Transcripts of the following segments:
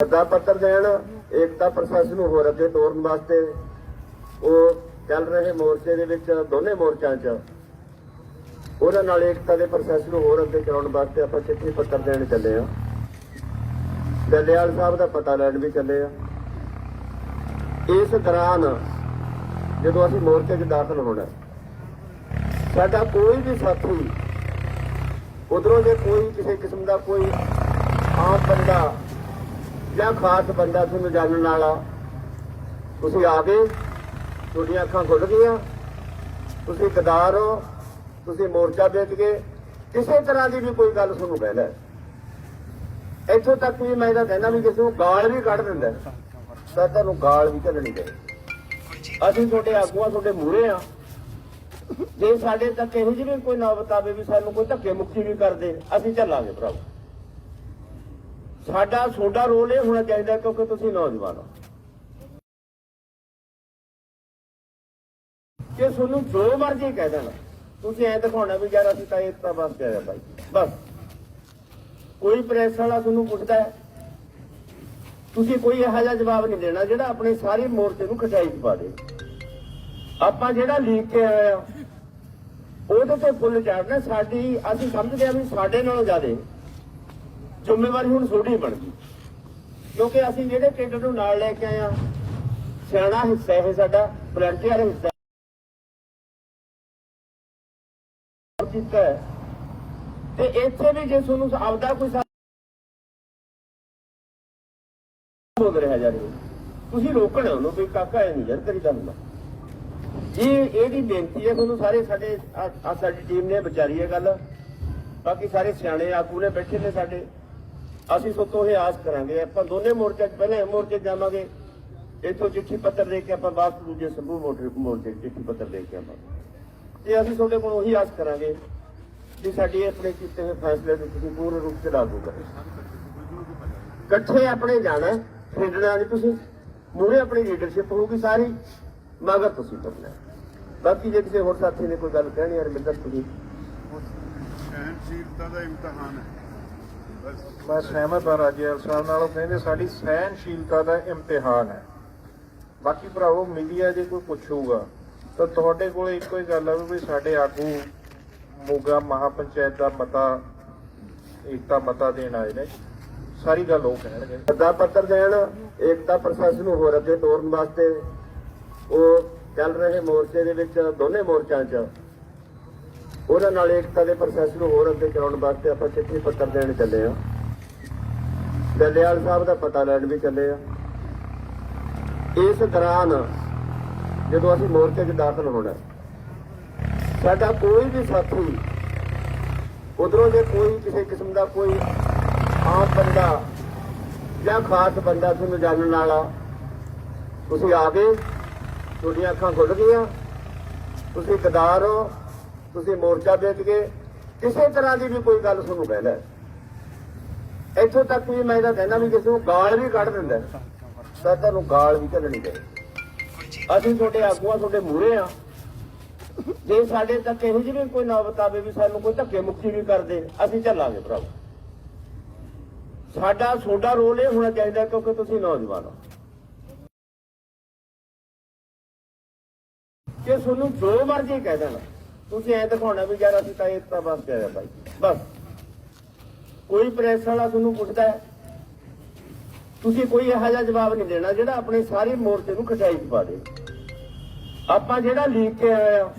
ਸੱਦਾ ਪੱਤਰ ਦੇਣ, ਏਕਤਾ ਪ੍ਰੋਸੈਸ ਨੂੰ ਹੋਰ ਅੱਗੇ ਤੋਰਨ ਵਾਸਤੇ ਉਹ ਚੱਲ ਰਹੇ ਮੋਰਚੇ ਦੇ ਵਿੱਚ, ਦੋਨੇ ਮੋਰਚਿਆਂ 'ਚ। ਉਹਨਾਂ ਨਾਲ ਏਕਤਾ ਦੇ ਪ੍ਰੋਸੈਸ ਨੂੰ ਹੋਰ ਅੱਗੇ ਚਲਾਉਣ ਵਾਸਤੇ ਆਪਾਂ ਚਿੱਠੀ ਪੱਤਰ ਦੇਣ ਚੱਲੇ ਆ ਡੱਲੇਵਾਲ ਸਾਹਿਬ ਦਾ ਪਤਾ ਲੈਣ ਵੀ ਚੱਲੇ ਆ ਇਸ ਦੌਰਾਨ ਜਦੋਂ ਅਸੀਂ ਮੋਰਚੇ 'ਚ ਦਾਖਲ ਹੋਣਾ, ਸਾਡਾ ਕੋਈ ਵੀ ਸਾਥੀ, ਉਧਰੋਂ ਜੇ ਕੋਈ ਕਿਸੇ ਕਿਸਮ ਦਾ ਕੋਈ ਆਮ ਬੰਦਾ ਜਾਂ ਖਾਸ ਬੰਦਾ ਤੁਹਾਨੂੰ ਜਾਣਨ ਵਾਲਾ, ਤੁਸੀਂ ਆ ਗਏ, ਤੁਹਾਡੀਆਂ ਅੱਖਾਂ ਖੁੱਲ ਗਈਆਂ, ਤੁਸੀਂ ਗਦਾਰ ਹੋ, ਤੁਸੀਂ ਮੋਰਚਾ ਵੇਚ ਗਏ, ਕਿਸੇ ਤਰ੍ਹਾਂ ਦੀ ਵੀ ਕੋਈ ਗੱਲ ਤੁਹਾਨੂੰ ਕਹਿੰਦਾ ਹੈ। ਇੱਥੋਂ ਤੱਕ ਵੀ ਮੈਂ ਤਾਂ ਕਹਿੰਦਾ ਵੀ ਕਿਸੇ ਨੂੰ ਗਾਲ ਵੀ ਕੱਢ ਦਿੰਦਾ ਤਾਂ ਤੁਹਾਨੂੰ ਗਾਲ ਵੀ ਚੱਲਣੀ ਚਾਹੀਦੀ ਅਸੀਂ ਤੁਹਾਡੇ ਆਗੂਆਂ, ਤੁਹਾਡੇ ਮੂਹਰੇ ਆ ਜੇ ਸਾਡੇ ਤੱਕ ਇਹੋ ਜਿਹੀ ਵੀ ਕੋਈ ਨੌਬਤ ਆਵੇ ਵੀ ਸਾਨੂੰ ਕੋਈ ਧੱਕੇ ਮੁਕਤੀ ਵੀ ਕਰਦੇ, ਅਸੀਂ ਚੱਲਾਂਗੇ ਭਰਾਵਾ। ਸਾਡਾ ਛੋਟਾ ਰੋਲ ਇਹ ਹੋਣਾ ਚਾਹੀਦਾ ਕਿਉਂਕਿ ਤੁਸੀਂ ਨੌਜਵਾਨ ਹੋ। ਕਿ ਤੁਹਾਨੂੰ ਜੋ ਮਰਜ਼ੀ ਕਹਿ ਦੇਣਾ, ਤੁਸੀਂ ਐ ਦਿਖਾਉਣਾ ਵੀ ਯਾਰ ਅਸੀਂ ਤਾਂ ਇੱਕ ਤਾਂ ਬਸ ਪਿਆ ਭਾਈ ਬਸ। ਕੋਈ ਪ੍ਰੈਸ ਵਾਲਾ ਤੁਹਾਨੂੰ ਪੁੱਛਦਾ ਹੈ। ਤੁਸੀਂ ਕੋਈ ਇਹੋ ਜਿਹਾ ਜਵਾਬ ਨਹੀਂ ਦੇਣਾ ਜਿਹੜਾ ਆਪਣੇ ਸਾਰੇ ਮੋਰਚੇ ਨੂੰ ਖਚਾਈ ਪਾ ਦੇ। ਆਪਾਂ ਜਿਹੜਾ ਲੀਕ ਕੇ ਆਇਆ ਆ, ਉਹਦੇ ਤੇ ਫੁੱਲ ਚੜਨਾ ਸਾਡੀ, ਅਸੀਂ ਸਮਝਦੇ ਆ ਵੀ ਸਾਡੇ ਨਾਲੋਂ ਜ਼ਿਆਦਾ। ਜ਼ਿੰਮੇਵਾਰੀ ਹੁਣ ਤੁਹਾਡੀ ਬਣ ਗਈ। ਕਿਉਂਕਿ ਅਸੀਂ ਜਿਹੜੇ ਕੇਡਰ ਨੂੰ ਨਾਲ ਲੈ ਕੇ ਆਏ ਆ ਸਿਆਣਾ ਹਿੱਸਾ ਇਹ ਸਾਡਾ, ਵਲੰਟੀਅਰ ਹਿੱਸਾ। ਕੀਤਾ ਤੇ ਇੱਥੇ ਵੀ ਜੇ ਤੁਹਾਨੂੰ ਆਪਦਾ ਕੋਈ ਬੋਲ ਰਿਹਾ ਜਾ ਰਿਹਾ। ਤੁਸੀਂ ਰੋਕਣਾ ਉਹਨੂੰ ਵੀ, ਕਾਕਾ ਇਹ ਨਹੀਂ ਯਾਰ ਕਰੀਦਾ ਹੁੰਦਾ। ਇਹ ਇਹਦੀ ਬੇਨਤੀ ਹੈ ਤੁਹਾਨੂੰ ਸਾਰੇ ਸਾਡੇ, ਆ ਸਾਡੀ ਟੀਮ ਨੇ ਵਿਚਾਰੀ ਹੈ ਗੱਲ। ਬਾਕੀ ਸਾਰੇ ਸਿਆਣੇ ਆਗੂ ਨੇ ਬੈਠੇ ਨੇ ਸਾਡੇ। ਅਸੀਂ ਸੋਤੋਂ ਇਹ ਆਸ ਕਰਾਂਗੇ, ਆਪਾਂ ਦੋਨੇ ਮੋਰਚੇ ਪਹਿਲੇ ਮੋਰਚੇ ਜਾਵਾਂਗੇ, ਇੱਥੋਂ ਚਿੱਠੀ ਪੱਤਰ ਦੇ ਕੇ ਆਪਾਂ ਵਾਪਸ ਦੂਜੇ ਸੰਭੂ ਮੋਟਰ ਮੋਰਚੇ ਚਿੱਠੀ ਪੱਤਰ ਦੇ ਕੇ ਆਵਾਂਗੇ। ਤੇ ਅਸੀਂ ਤੁਹਾਡੇ ਕੋਲ ਉਹੀ ਆਸ ਕਰਾਂਗੇ ਕਿ ਸਾਡੀ ਆਪਣੇ ਕੀਤੇ ਹੋਏ ਫੈਸਲੇ ਨੂੰ ਤੁਸੀਂ ਪੂਰਨ ਰੂਪ 'ਚ ਲਾਗੂ ਕਰੋ। ਇਕੱਠੇ ਆਪਣੇ ਜਾਣਾ, ਖੇਡਣਾ ਨਹੀਂ ਤੁਸੀਂ। ਮੂਹਰੇ ਆਪਣੀ ਲੀਡਰਸ਼ਿਪ ਹੋਊਗੀ ਸਾਰੀ, ਮਗਰ ਤੁਸੀਂ ਤੁਰਨਾ। ਬਾਕੀ ਜੇ ਕਿਸੇ ਹੋਰ ਸਾਥੀ ਨੇ ਕੋਈ ਗੱਲ ਕਹਿਣੀ ਹੈ ਰਮਿੰਦਰ ਤੁਸੀਂ ਸਹਿਨਸ਼ੀਲਤਾ ਦਾ ਇਮਤਿਹਾਨ ਹੈ। ਮੈਂ ਸਹਿਮਤ ਹਾਂ ਰਾਜੇਵਾਲ ਸਾਹਿਬ ਨਾਲ, ਉਹ ਕਹਿੰਦੇ ਸਾਡੀ ਸਹਿਨਸ਼ੀਲਤਾ ਦਾ ਇਮਤਿਹਾਨ ਹੈ। ਬਾਕੀ ਭਰਾਵੋ ਮੀਡੀਆ ਜੇ ਕੋਈ ਪੁੱਛੂਗਾ, ਤਾਂ ਤੁਹਾਡੇ ਕੋਲ ਇੱਕੋ ਹੀ ਗੱਲ ਆ ਵੀ ਸਾਡੇ ਆਗੂ ਮੋਗਾ ਮਹਾਪੰਚਾਇਤ ਦਾ ਮਤਾ, ਏਕਤਾ ਮਤਾ ਦੇਣ ਆਏ ਨੇ। ਸਾਰੀ ਗੱਲ ਉਹ ਕਹਿਣਗੇ। ਸੱਦਾ ਪੱਤਰ ਦੇਣ, ਏਕਤਾ ਪ੍ਰੋਸੈਸ ਨੂੰ ਹੋਰ ਅੱਗੇ ਤੋਰਨ ਵਾਸਤੇ ਉਹ ਚੱਲ ਰਹੇ ਮੋਰਚੇ ਦੇ ਵਿੱਚ, ਦੋਨੇ ਮੋਰਚਿਆਂ 'ਚ। ਉਹਨਾਂ ਨਾਲ ਏਕਤਾ ਦੇ ਪ੍ਰੋਸੈਸ ਨੂੰ ਹੋਰ ਅੱਗੇ ਚਲਾਉਣ ਵਾਸਤੇ ਆਪਾਂ ਚਿੱਠੀ ਪੱਤਰ ਦੇਣ ਚੱਲੇ ਆ ਡੱਲੇਵਾਲ ਸਾਹਿਬ ਦਾ ਪਤਾ ਲੈਣ ਵੀ ਚੱਲੇ ਆ ਇਸ ਦੌਰਾਨ ਜਦੋਂ ਅਸੀਂ ਮੋਰਚੇ 'ਚ ਦਾਖਲ ਹੋਣਾ, ਸਾਡਾ ਕੋਈ ਵੀ ਸਾਥੀ, ਉਧਰੋਂ ਜੇ ਕੋਈ ਕਿਸੇ ਕਿਸਮ ਦਾ ਕੋਈ ਆਮ ਬੰਦਾ ਜਾਂ ਖਾਸ ਬੰਦਾ ਤੁਹਾਨੂੰ ਜਾਣਨ ਵਾਲਾ, ਤੁਸੀਂ ਆ ਗਏ, ਤੁਹਾਡੀਆਂ ਅੱਖਾਂ ਖੁੱਲ ਗਈਆਂ, ਤੁਸੀਂ ਗਦਾਰ ਹੋ ਤੁਸੀਂ ਮੋਰਚਾ ਵੇਚ ਗਏ ਕਿਸੇ ਤਰ੍ਹਾਂ ਦੀ ਵੀ ਕੋਈ ਗੱਲ ਤੁਹਾਨੂੰ ਕਹਿੰਦਾ ਹੈ। ਇੱਥੋਂ ਤੱਕ ਵੀ ਮੈਂ ਤਾਂ ਕਹਿੰਦਾ ਵੀ ਕਿਸੇ ਨੂੰ ਗਾਲ ਵੀ ਕੱਢ ਦਿੰਦਾ ਤਾਂ ਤੁਹਾਨੂੰ ਗਾਲ ਵੀ ਚੱਲਣੀ ਚਾਹੀਦੀ ਅਸੀਂ ਤੁਹਾਡੇ ਆਗੂਆਂ, ਤੁਹਾਡੇ ਮੂਹਰੇ ਆ ਜੇ ਸਾਡੇ ਤੱਕ ਇਹੋ ਜਿਹੀ ਕੋਈ ਨਾ ਬਤਾਵੇ ਵੀ ਸਾਨੂੰ ਕੋਈ ਧੱਕੇ ਮੁਕਤੀ ਵੀ ਕਰਦੇ, ਅਸੀਂ ਚੱਲਾਂਗੇ ਭਰਾ ਸਾਡਾ ਛੋਟਾ ਰੋਲ ਇਹ ਹੋਣਾ ਚਾਹੀਦਾ ਕਿਉਂਕਿ ਤੁਸੀਂ ਨੌਜਵਾਨ ਹੋ। ਕਿ ਤੁਹਾਨੂੰ ਜੋ ਮਰਜ਼ੀ ਕਹਿ ਦੇਣਾ ਤੁਸੀਂ ਐ ਦਿਖਾਉਣਾ ਵੀ ਯਾਰ ਅਸੀਂ ਤਾਂ ਇੱਕ ਤਾਂ ਬਸ ਪਿਆ ਭਾਈ। ਬਸ। ਕੋਈ ਪ੍ਰੈਸ ਵਾਲਾ ਤੁਹਾਨੂੰ ਪੁੱਛਦਾ ਹੈ। ਤੁਸੀਂ ਕੋਈ ਇਹੋ ਜਿਹਾ ਜਵਾਬ ਨਹੀਂ ਦੇਣਾ ਜਿਹੜਾ ਆਪਣੇ ਸਾਰੇ ਮੋਰਚੇ ਨੂੰ ਖਚਾਈ ਪਾ ਦੇ। ਆਪਾਂ ਜਿਹੜਾ ਲੀਕ ਕੇ ਆਇਆ ਆ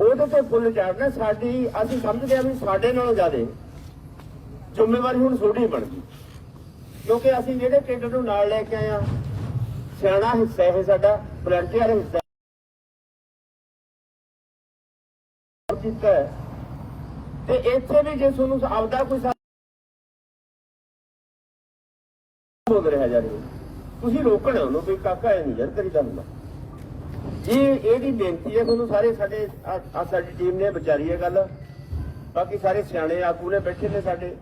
ਉਹਦੇ ਤੇ ਫੁੱਲ ਚੜਨਾ ਸਾਡੀ, ਅਸੀਂ ਸਮਝਦੇ ਆ ਵੀ ਸਾਡੇ ਨਾਲੋਂ ਜ਼ਿਆਦੇ ਜ਼ਿੰਮੇਵਾਰੀ ਹੁਣ ਤੁਹਾਡੀ ਬਣ ਗਈ। ਕਿਉਂਕਿ ਅਸੀਂ ਜਿਹੜੇ ਕੇਡਰ ਨੂੰ ਨਾਲ ਲੈ ਕੇ ਆਏ ਆ, ਸਿਆਣਾ ਹਿੱਸਾ ਇਹ ਸਾਡਾ ਵਲੰਟੀਅਰ ਹਿੱਸਾ ਕੀਤਾ ਤੇ ਇੱਥੇ ਵੀ ਜੇ ਤੁਹਾਨੂੰ ਆਪਦਾ ਕੋਈ ਬੋਲ ਰਿਹਾ ਜਾ ਰਿਹਾ। ਤੁਸੀਂ ਰੋਕਣਾ ਉਹਨੂੰ ਵੀ ਕਾਕਾ ਇਹ ਨਹੀਂ ਯਾਰ ਕਰੀਦਾ ਹੁੰਦਾ ਇਹ ਇਹਦੀ ਬੇਨਤੀ ਹੈ ਤੁਹਾਨੂੰ ਸਾਰੇ ਸਾਡੇ, ਆ ਸਾਡੀ ਟੀਮ ਨੇ ਵਿਚਾਰੀ ਹੈ ਗੱਲ। ਬਾਕੀ ਸਾਰੇ ਸਿਆਣੇ ਆਗੂ ਨੇ ਬੈਠੇ ਨੇ ਸਾਡੇ।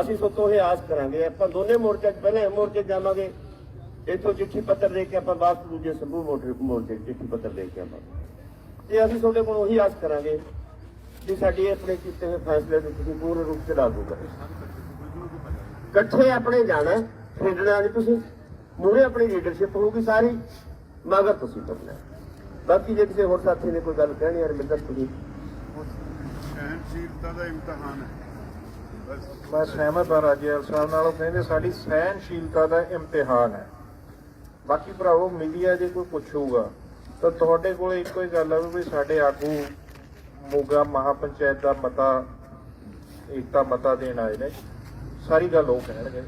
ਅਸੀਂ ਸੋਤੋਂ ਇਹ ਆਸ ਕਰਾਂਗੇ, ਆਪਾਂ ਦੋਨੇ ਮੋਰਚੇ 'ਚ ਪਹਿਲੇ ਮੋਰਚੇ 'ਚ ਜਾਵਾਂਗੇ। ਇੱਥੋਂ ਚਿੱਠੀ ਪੱਤਰ ਦੇ ਕੇ ਆਪਾਂ ਵਾਪਸ ਦੂਜੇ ਸੰਭੂ ਮੋਟਰ ਮੋਰਚੇ ਚਿੱਠੀ ਪੱਤਰ ਦੇ ਕੇ ਆਵਾਂਗੇ। ਤੇ ਅਸੀਂ ਤੁਹਾਡੇ ਕੋਲ ਉਹੀ ਆਸ ਕਰਾਂਗੇ ਕਿ ਸਾਡੀ ਆਪਣੇ ਕੀਤੇ ਹੋਏ ਫੈਸਲੇ ਨੂੰ ਤੁਸੀਂ ਪੂਰਨ ਰੂਪ 'ਚ ਲਾਗੂ ਕਰੋ। ਇਕੱਠੇ ਆਪਣੇ ਜਾਣਾ ਖੇਡਣਾ ਨਹੀਂ ਤੁਸੀਂ ਮੂਰੇ ਆਪਣੀ ਲੀਡਰਸ਼ਿਪ ਹੋਊਗੀ ਸਾਰੀ ਮਗਰ ਤੁਸੀਂ ਤੁਰਨਾ ਬਾਕੀ ਜੇ ਕਿਸੇ ਹੋਰ ਸਾਥੀ ਨੇ ਕੋਈ ਗੱਲ ਕਹਿਣੀ ਹੈ ਰਮਿੰਦਰ ਤੁਸੀਂ? ਸਹਿਨਸ਼ੀਲਤਾ ਦਾ ਇਮਤਿਹਾਨ ਹੈ। ਬਸ। ਮੈਂ ਸਹਿਮਤ ਹਾਂ ਰਾਜੇਵਾਲ ਸਾਹਿਬ ਨਾਲ ਉਹ ਕਹਿੰਦੇ ਸਾਡੀ ਸਹਿਨਸ਼ੀਲਤਾ ਦਾ ਇਮਤਿਹਾਨ ਹੈ। ਬਾਕੀ ਭਰਾਵੋ ਮੀਡੀਆ ਜੇ ਕੋਈ ਪੁੱਛੂਗਾ ਤਾਂ ਤੁਹਾਡੇ ਕੋਲ ਇੱਕੋ ਹੀ ਗੱਲ ਆ ਵੀ ਸਾਡੇ ਆਗੂ ਮੋਗਾ ਮਹਾਪੰਚਾਇਤ ਦਾ ਮਤਾ, ਏਕਤਾ ਮਤਾ ਦੇਣ ਆਏ ਨੇ। ਸਾਰੀ ਗੱਲ ਉਹ ਕਹਿਣਗੇ।